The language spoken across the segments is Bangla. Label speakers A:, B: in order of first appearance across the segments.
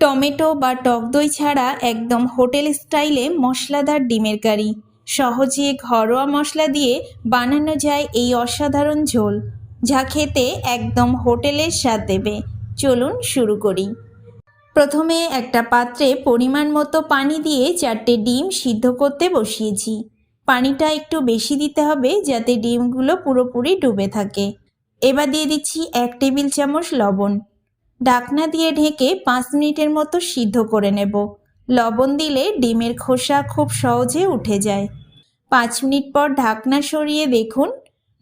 A: টমেটো বা টক দই ছাড়া একদম হোটেল স্টাইলে মশলাদার ডিমের কারি। সহজে ঘরোয়া মশলা দিয়ে বানানো যায় এই অসাধারণ ঝোল, যা খেতে একদম হোটেলের স্বাদ দেবে। চলুন শুরু করি। প্রথমে একটা পাত্রে পরিমাণ মতো পানি দিয়ে চারটে ডিম সিদ্ধ করতে বসিয়েছি। পানিটা একটু বেশি দিতে হবে যাতে ডিমগুলো পুরোপুরি ডুবে থাকে। এবার দিয়ে দিচ্ছি এক টেবিল চামচ লবণ। ঢাকনা দিয়ে ঢেকে পাঁচ মিনিটের মতো সিদ্ধ করে নেব। লবণ দিলে ডিমের খোসা খুব সহজে উঠে যায়। পাঁচ মিনিট পর ঢাকনা সরিয়ে দেখুন,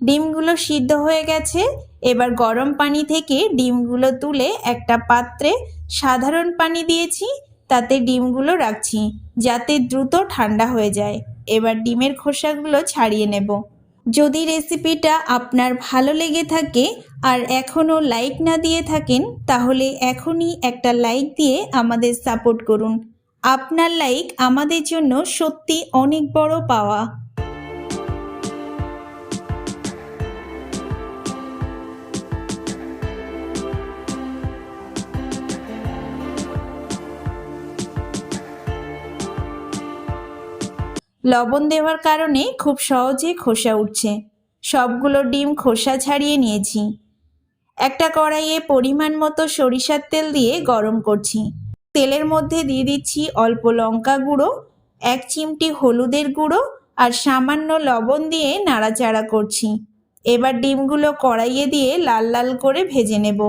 A: ডিমগুলো সিদ্ধ হয়ে গেছে। এবার গরম পানি থেকে ডিমগুলো তুলে একটা পাত্রে সাধারণ পানি দিয়েছি, তাতে ডিমগুলো রাখছি, যাতে দ্রুত ঠান্ডা হয়ে যায়। এবার ডিমের খোসাগুলো ছাড়িয়ে নেব। যদি রেসিপিটা আপনার ভালো লেগে থাকে আর এখনও লাইক না দিয়ে থাকেন, তাহলে এখনই একটা লাইক দিয়ে আমাদের সাপোর্ট করুন। আপনার লাইক আমাদের জন্য সত্যি অনেক বড় পাওয়া। লবণ দেওয়ার কারণে খুব সহজে খোসা উঠছে। সবগুলো ডিম খোসা ছাড়িয়ে নিয়েছি। একটা কড়াইয়ে পরিমাণ মতো সরিষার তেল দিয়ে গরম করছি। তেলের মধ্যে দিয়ে দিচ্ছি অল্প লঙ্কা গুঁড়ো, এক চিমটি হলুদের গুঁড়ো আর সামান্য লবণ দিয়ে নাড়াচাড়া করছি। এবার ডিমগুলো কড়াইয়ে দিয়ে লাল লাল করে ভেজে নেব।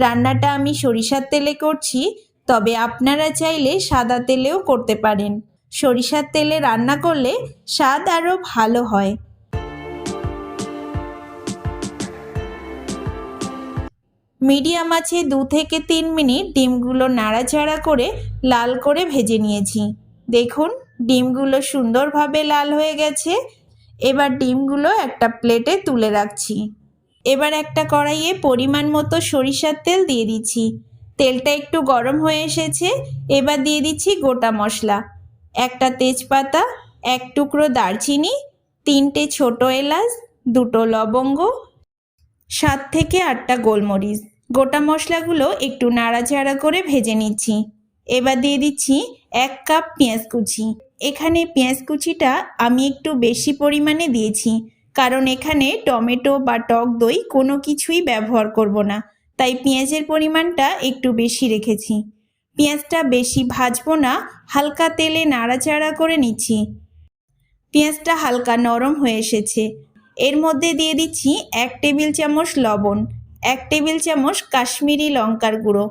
A: রান্নাটা আমি সরিষার তেলে করছি, তবে আপনারা চাইলে সাদা তেলেও করতে পারেন। সরিষার তেলে রান্না করলে স্বাদ আরও ভালো হয়। মিডিয়াম আছে দু থেকে তিন মিনিট ডিমগুলো নাড়াচাড়া করে লাল করে ভেজে নিয়েছি। দেখুন, ডিমগুলো সুন্দরভাবে লাল হয়ে গেছে। এবার ডিমগুলো একটা প্লেটে তুলে রাখছি। এবার একটা কড়াইয়ে পরিমাণ মতো সরিষার তেল দিয়ে দিচ্ছি। তেলটা একটু গরম হয়ে এসেছে, এবার দিয়ে দিচ্ছি গোটা মশলা। একটা তেজপাতা, এক টুকরো দারচিনি, তিনটে ছোট এলাচ, দুটো লবঙ্গ, সাত থেকে আটটা গোলমরিচ। গোটা মশলাগুলো একটু নাড়াচাড়া করে ভেজে নিচ্ছি। এবার দিয়ে দিচ্ছি এক কাপ পেঁয়াজ কুচি। এখানে পেঁয়াজ কুচিটা আমি একটু বেশি পরিমাণে দিয়েছি, কারণ এখানে টমেটো বা টক দই কোনো কিছুই ব্যবহার করব না, তাই পেঁয়াজের পরিমাণটা একটু বেশি রেখেছি। পেঁয়াজটা বেশি ভাজবো না, হালকা তেলে নাড়াচাড়া করে নিচ্ছি। পেঁয়াজটা হালকা নরম হয়ে এসেছে। এর মধ্যে দিয়ে দিচ্ছি এক টেবিল চামচ লবণ, এক টেবিল চামচ কাশ্মীরি লঙ্কার গুঁড়ো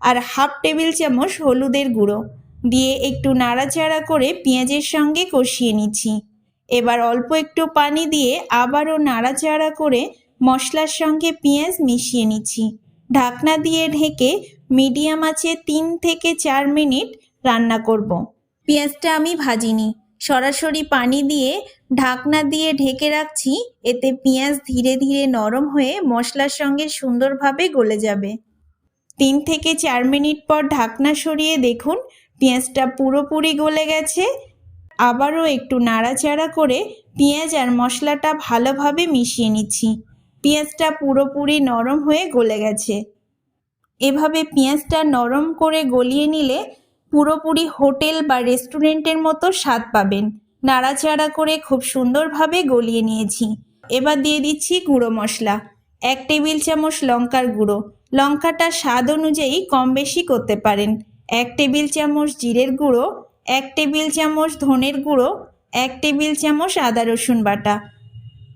A: আর হাফ টেবিল চামচ হলুদের গুঁড়ো। দিয়ে একটু নাড়াচাড়া করে পেঁয়াজের সঙ্গে কষিয়ে নিচ্ছি। এবার অল্প একটু পানি দিয়ে আবারও নাড়াচাড়া করে মশলার সঙ্গে পেঁয়াজ মিশিয়ে নিচ্ছি। ঢাকনা দিয়ে ঢেকে মিডিয়াম আছে তিন থেকে চার মিনিট রান্না করব। পেঁয়াজটা আমি ভাজিনি। সরাসরি পানি দিয়ে ঢাকনা দিয়ে ঢেকে রাখছি, এতে পেঁয়াজ ধীরে ধীরে নরম হয়ে মশলার সঙ্গে সুন্দরভাবে গলে যাবে। তিন থেকে চার মিনিট পর ঢাকনা সরিয়ে দেখুন, পেঁয়াজটা পুরোপুরি গলে গেছে। আবারও একটু নাড়াচাড়া করে পেঁয়াজ আর মশলাটা ভালোভাবে মিশিয়ে নিচ্ছি। পেঁয়াজটা পুরোপুরি নরম হয়ে গলে গেছে। এভাবে পেঁয়াজটা নরম করে গলিয়ে নিলে পুরোপুরি হোটেল বা রেস্টুরেন্টের মতো স্বাদ পাবেন। নাড়াচাড়া করে খুব সুন্দরভাবে গলিয়ে নিয়েছি। এবার দিয়ে দিচ্ছি গুঁড়ো মশলা। এক টেবিল চামচ লঙ্কার গুঁড়ো। লঙ্কাটা স্বাদ অনুযায়ী কম বেশি করতে পারেন। এক টেবিল চামচ জিরের গুঁড়ো। এক টেবিল চামচ ধনের গুঁড়ো। এক টেবিল চামচ আদা রসুন বাটা।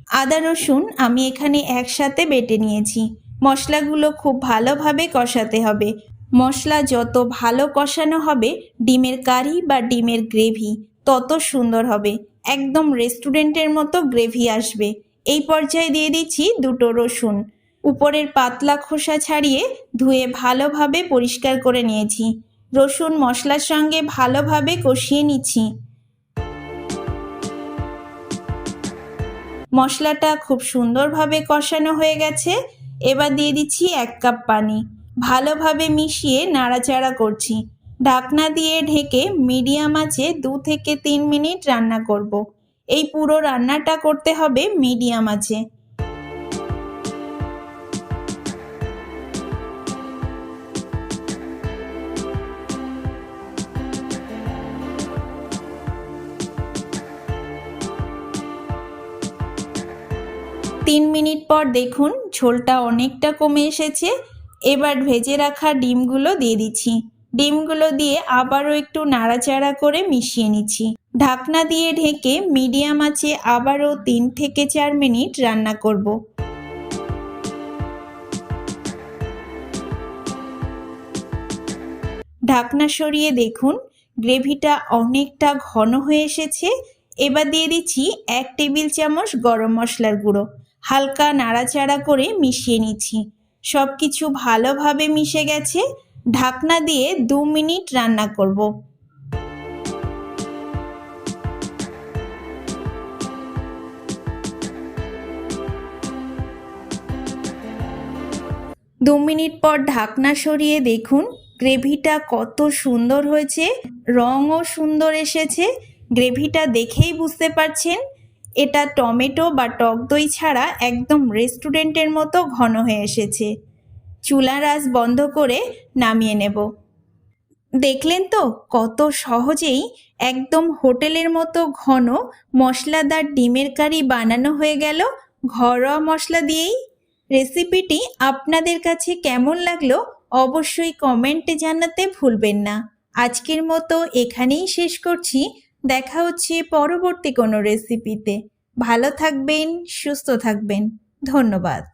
A: আদা, রসুন আমি এখানে একসাথে বেটে নিয়েছি। মশলাগুলো খুব ভালোভাবে কষাতে হবে। মশলা যত ভালো কষানো হবে, ডিমের কারি বা ডিমের গ্রেভি তত সুন্দর হবে। একদম রেস্টুরেন্টের মতো গ্রেভি আসবে। এই পর্যায়ে দিয়ে দিচ্ছি দুটো রসুন। উপরের পাতলা খোসা ছাড়িয়ে ধুয়ে ভালোভাবে পরিষ্কার করে নিয়েছি। রসুন মশলার সঙ্গে ভালোভাবে কষিয়ে নিচ্ছি। মশলাটা খুব সুন্দরভাবে কষানো হয়ে গেছে। এবার দিয়ে দিচ্ছি এক কাপ পানি। ভালোভাবে মিশিয়ে নাড়াচাড়া করছি। ঢাকনা দিয়ে ঢেকে মিডিয়াম আঁচে দু থেকে তিন মিনিট রান্না করব। এই পুরো রান্নাটা করতে হবে মিডিয়াম আঁচে। তিন মিনিট পর দেখুন ঝোলটা অনেকটা কমে এসেছে। এবার ভেজে রাখা ডিমগুলো দিয়ে দিচ্ছি। ডিমগুলো দিয়ে আবারও একটু নাড়াচাড়া করে মিশিয়ে নিচ্ছি। ঢাকনা দিয়ে ঢেকে মিডিয়াম আঁচে আবারও তিন থেকে চার মিনিট রান্না করব। ঢাকনা সরিয়ে দেখুন, গ্রেভিটা অনেকটা ঘন হয়ে এসেছে। এবার দিয়ে দিচ্ছি এক টেবিল চামচ গরম মশলার গুঁড়ো। হালকা নাড়াচাড়া করে মিশিয়ে নিচ্ছি। সব কিছু ভালোভাবে মিশে গেছে। ঢাকনা দিয়ে দু মিনিট রান্না করব। দু মিনিট পর ঢাকনা সরিয়ে দেখুন, গ্রেভিটা কত সুন্দর হয়েছে। রঙও সুন্দর এসেছে। গ্রেভিটা দেখেই বুঝতে পারছেন এটা টমেটো বা টক দই ছাড়া একদম রেস্টুরেন্টের মতো ঘন হয়ে এসেছে। চুলার আঁচ বন্ধ করে নামিয়ে নেব। দেখলেন তো কত সহজেই একদম হোটেলের মতো ঘন মশলাদার ডিমের কারি বানানো হয়ে গেল ঘরোয়া মশলা দিয়েই। রেসিপিটি আপনাদের কাছে কেমন লাগল অবশ্যই কমেন্টে জানাতে ভুলবেন না। আজকের মতো এখানেই শেষ করছি। দেখা হচ্ছে পরবর্তী কোনো রেসিপিতে ভালো থাকবেন সুস্থ থাকবেন। ধন্যবাদ।